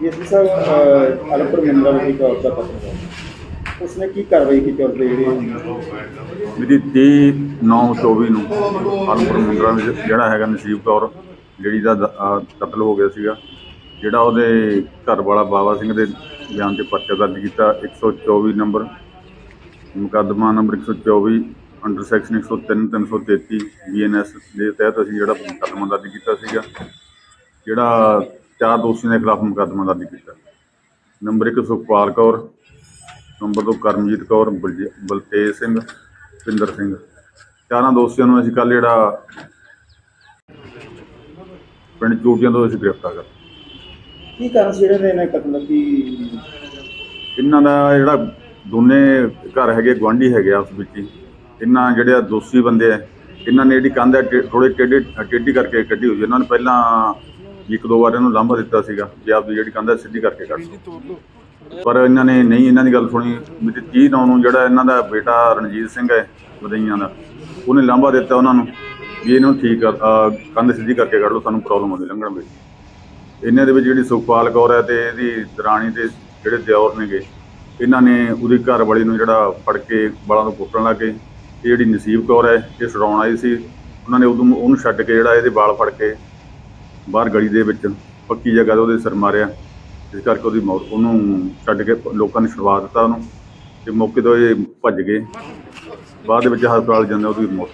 ये सर अलपुर मंडल की औरत का पत्र है उसने की कार्रवाई की थी औरत ਜਿਹੜੀ ਮਿਤੀ 30 9 24 ਨੂੰ ਅਨਪੁਰ ਮੁੰਡਰਾ ਵਿੱਚ ਜਿਹੜਾ ਹੈਗਾ ਨਸੀਬ ਕੌਰ ਜਿਹੜੀ ਦਾ ਦ- ਅਹ ਕਤਲ ਹੋ ਗਿਆ ਸੀਗਾ ਜਿਹੜਾ ਉਹਦੇ ਘਰ ਵਾਲਾ ਬਾਬਾ ਸਿੰਘ ਦੇ ਬਿਆਨ ਤੇ ਪਰਚਾ ਦਰਜ ਕੀਤਾ 124 ਨੰਬਰ ਮੁਕੱਦਮਾ ਨੰਬਰ 124 ਅੰਡਰ ਸੈਕਸ਼ਨ 103 333 ਬੀਐਨਐਸ ਦੇ ਤਹਿਤ ਅਸੀਂ ਜਿਹੜਾ ਮੁਕੱਦਮਾ ਦਰਜ ਕੀਤਾ ਸੀਗਾ ਜਿਹੜਾ ਚਾਰ ਦੋਸ਼ੀਆਂ ਦੇ ਖਿਲਾਫ ਮੁਕੱਦਮਾ ਦਰਜ ਕੀਤਾ। ਨੰਬਰ 1 ਸੁਖਪਾਲ ਕੌਰ ਨੰਬਰ 2 ਕਰਮਜੀਤ ਕੌਰ ਬਲਜੇ- ਬਲਤੇਜ ਸਿੰਘ ਪਿੰਦਰ ਸਿੰਘ। ਚਾਰਾਂ ਦੋਸ਼ੀਆਂ ਨੂੰ ਅਸੀਂ ਕੱਲ ਜਿਹੜਾ ਪਿੰਡ ਚੋਟੀਆਂ ਤੋਂ ਅਸੀਂ ਗ੍ਰਿਫਤਾਰ ਕਰ ਕੀ ਕਾਰਨ ਸੀ ਜਿਹੜੇ ਨੇ ਇਹਨੇ ਕਤਲ ਕੀ ਇਹਨਾਂ ਦਾ ਜਿਹੜਾ ਦੋਨੇ ਘਰ ਹੈਗੇ ਗਵਾਂਢੀ ਹੈਗੇ ਆ ਉਸ ਵਿੱਚ ਹੀ। ਇਹਨਾਂ ਜਿਹੜੇ ਆ ਦੋਸ਼ੀ ਬੰਦੇ ਆ ਇਹਨਾਂ ਨੇ ਜਿਹੜੀ ਕੰਧ ਥੋੜੇ ਟੇਢੀ ਟੇਢੀ ਕਰਕੇ ਕੱਢੀ ਹੋਈ ਹੈ। ਇਹਨਾਂ ਨੇ ਪਹਿਲਾਂ ਇੱਕ ਦੋ ਵਾਰ ਇਹਨੂੰ ਲਾਂਭਾ ਦਿੱਤਾ ਸੀਗਾ ਕਿ ਆਪਦੀ ਜਿਹੜੀ ਕੰਧ ਹੈ ਸਿੱਧੀ ਕਰਕੇ ਕੱਢ ਦਿਓ ਪਰ ਇਹਨਾਂ ਨੇ ਨਹੀਂ ਇਹਨਾਂ ਦੀ ਗੱਲ ਸੁਣੀ। ਮਿਤੀ 30 ਨੌ ਨੂੰ ਜਿਹੜਾ ਇਹਨਾਂ ਦਾ ਬੇਟਾ ਰਣਜੀਤ ਸਿੰਘ ਹੈ ਵਧਈਆਂ ਦਾ ਉਹਨੇ ਲਾਂਭਾ ਦਿੱਤਾ ਉਹਨਾਂ ਨੂੰ ਵੀ ਇਹਨੂੰ ਠੀਕ ਕਰ ਕੰਧ ਸਿੱਧੀ ਕਰਕੇ ਕੱਢ ਲਓ ਸਾਨੂੰ ਪ੍ਰੋਬਲਮ ਆਉਂਦੀ ਲੰਘਣ ਵਿੱਚ। ਇਹਨਾਂ ਦੇ ਵਿੱਚ ਜਿਹੜੀ ਸੁਖਪਾਲ ਕੌਰ ਹੈ ਤੇ ਇਹਦੀ ਦਰਾਣੀ ਤੇ ਜਿਹੜੇ ਦਿਓਰ ਨੇਗੇ ਇਹਨਾਂ ਨੇ ਉਹਦੀ ਘਰ ਵਾਲੀ ਨੂੰ ਜਿਹੜਾ ਫੜ ਕੇ ਬਾਲਾਂ ਤੋਂ ਕੁੱਟਣ ਲੱਗੇ ਤੇ ਜਿਹੜੀ ਨਸੀਬ ਕੌਰ ਹੈ ਇਹ ਛਡਾਉਣ ਆਈ ਸੀ। ਉਹਨਾਂ ਨੇ ਉਦੋਂ ਉਹਨੂੰ ਛੱਡ ਕੇ ਜਿਹੜਾ ਇਹਦੇ ਵਾਲ ਫੜ ਕੇ ਬਾਹਰ ਗਲੀ ਦੇ ਵਿੱਚ ਪੱਕੀ ਜਗ੍ਹਾ ਤੇ ਉਹਦੇ ਸਿਰ ਮਾਰਿਆ। ਇਸ ਕਰਕੇ ਉਹਦੀ ਮੌਤ ਉਹਨੂੰ ਛੱਡ ਕੇ ਲੋਕਾਂ ਨੇ ਛੁਡਵਾ ਦਿੱਤਾ ਉਹਨੂੰ ਤੇ ਮੌਕੇ ਤੋਂ ਇਹ ਭੱਜ ਗਏ। ਬਾਅਦ ਦੇ ਵਿੱਚ ਹਸਪਤਾਲ ਜਾਂਦੇ ਉਹਦੀ ਮੌਤ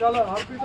ਚੱਲ ਹਰਪ੍ਰੀਤ